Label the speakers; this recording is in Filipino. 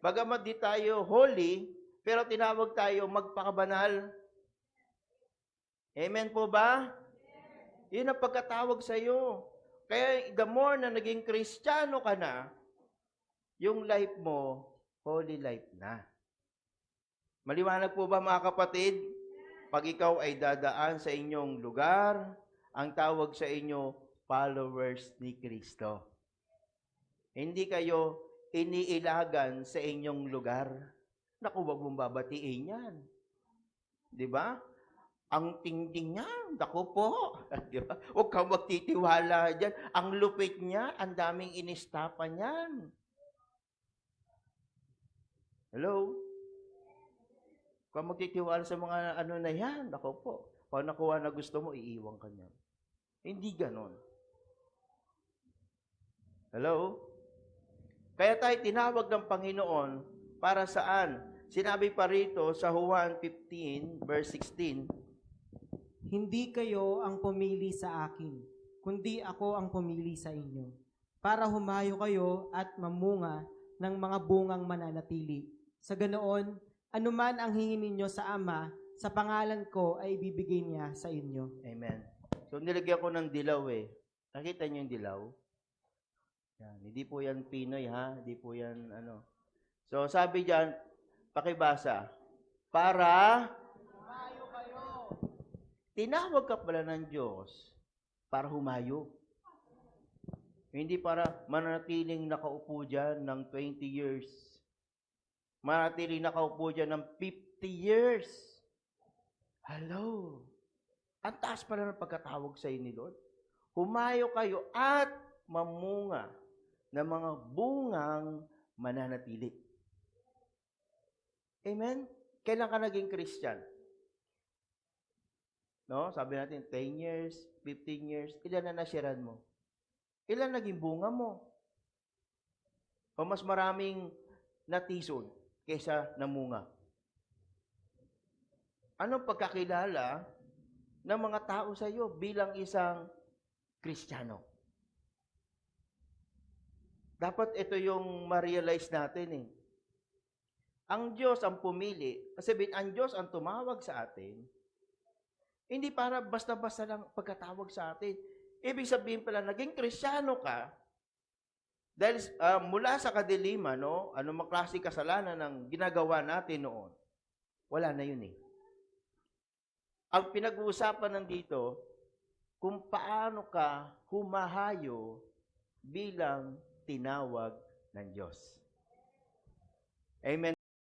Speaker 1: Bagamat di tayo holy, pero tinawag tayo magpakabanal. Amen po ba? Yun ang pagkatawag sa iyo. Kaya the more na naging kristyano ka na, yung life mo, holy life na. Maliwanag po ba mga kapatid? Pag ikaw ay dadaan sa inyong lugar, ang tawag sa inyo, followers ni Kristo. Hindi kayo iniilagan sa inyong lugar. Naku, wag mong babatiin yan. Di ba? Ang tingting niya, naku po. Di ba? Huwag kang magtitiwala dyan. Ang lupit niya, ang daming inistapa niyan. Hello? Kung magtitiwala sa mga ano na yan, naku po. Pag nakuha na gusto mo, iiwan ka niya. Hindi ganon. Hello? Kaya tayo tinawag ng Panginoon para saan? Sinabi pa rito sa Juan 15, verse 16,
Speaker 2: Hindi kayo ang pumili sa akin, kundi ako ang pumili sa inyo, para humayo kayo at mamunga ng mga bungang mananatili. Sa ganoon, anuman ang hingin ninyo sa Ama, sa pangalan ko ay ibibigay niya sa inyo.
Speaker 1: Amen. So nilagyan ko ng dilaw eh. Nakita niyo yung dilaw? Yan. Hindi po yan Pinoy ha. Hindi po yan ano. So sabi diyan, pakibasa. Para humayo kayo. Tinawag ka pala ng Diyos para humayo. Hindi para manatiling nakaupo dyan ng 20 years. Manatiling nakaupo dyan ng 50 years. Hello. Ang taas pala ng pagkatawag sa ni Lord. Humayo kayo at mamunga ng mga bungang mananatili. Amen? Kailan ka naging Christian? No? Sabi natin, 10 years, 15 years, ilan na nasiran mo? Ilan naging bunga mo? O mas maraming natison kaysa namunga? Anong pagkakilala ng mga tao sa iyo bilang isang Kristiyano? Dapat ito yung ma-realize natin eh. Ang Diyos ang pumili, kasi ang Diyos ang tumawag sa atin, hindi para basta-basta lang pagkatawag sa atin. Ibig sabihin pala, naging Kristiyano ka, dahil ah, mula sa kadiliman, no, ano mga klase kasalanan ng ginagawa natin noon, wala na yun eh. Ang pinag-uusapan nandito, kung paano ka humahayo bilang tinawag ng Diyos. Amen.